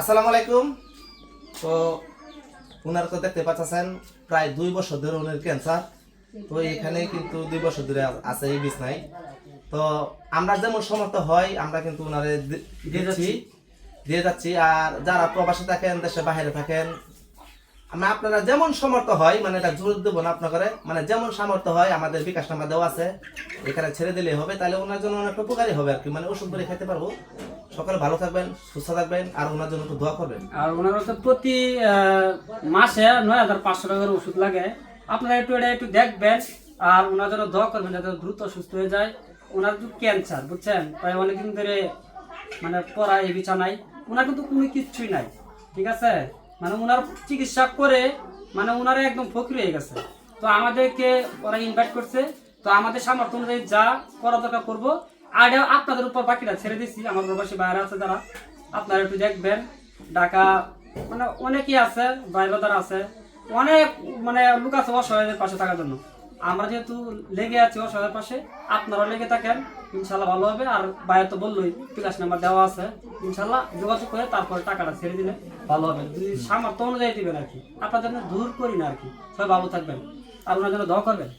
আসসালামু আলাইকুম। তো ওনার তো দেখতে পাচ্ছেন প্রায় দুই বছর ধরে ওনার ক্যান্সার তো এখানে কিন্তু দুই বছর ধরে আছে এই বিছনায় তো আমরা যেমন সমর্থ হয় আমরা কিন্তু ওনারে দিয়ে যাচ্ছি। দিয়ে যাচ্ছি। আর যারা প্রবাসে থাকেন দেশে বাইরে থাকেন আমরা আপনারা যেমন সমর্থ হয় মানে এটা জোর দেবো না আপনাকে মানে যেমন সামর্থ্য হয়, আমাদের বিকাশ নাম্বার দেওয়া আছে। এখানে ছেড়ে দিলে হবে, তাহলে ওনার জন্য অনেক উপকারী হবে আর কি। মানে ওষুধ করে খেতে পারব। সকালে ভালো থাকবেন, সুস্থ থাকবেন, আর ওনার জন্য একটু দোয়া করবেন। আর ওনার হচ্ছে প্রতি মাসে নয় হাজার পাঁচশো টাকার ওষুধ লাগে। আপনারা একটু এটা একটু দেখবেন, আর ওনার জন্য দোয়া করবেন যাতে দ্রুত সুস্থ হয়ে যায়। ওনার তো ক্যান্সার, বুঝছেন? প্রায় অনেকদিন ধরে মানে পড়া এই বিছানায়। ওনার কিন্তু কোনো কিচ্ছুই নাই, ঠিক আছে? মানে ওনার চিকিৎসা করে মানে ওনারা একদম ফকির হয়ে গেছে। তো আমাদেরকে ওরা ইনভাইট করছে। তো আমাদের সামর্থ্য অনুযায়ী যা করা দরকার করব। আর আপনাদের উপর বাকিটা ছেড়ে দিচ্ছি আমার প্রবাসী বাইরে আছে যারা, আপনারা একটু দেখবেন। ঢাকা মানে অনেকেই আছে, বাইরে যারা আছে, অনেক মানে লোক আছে অসহায়দের পাশে থাকার জন্য। আমরা যেহেতু লেগে আছি অসহায়ের পাশে আপনারা লেগে থাকেন, ইনশাল্লাহ ভালো হবে। আর বাইরে তো বললোই ক্লাস নাম্বার দেওয়া আছে, ইনশাল্লাহ যোগাযোগ করে তারপরে টাকাটা ছেড়ে দিলে ভালো হবে। যদি সামর্থ্য অনুযায়ী দিবেন আর কি। আপনাদের দূর করি না আর কি। সবাই ভালো থাকবেন। আর ওনার জন্য দোয়া করবেন।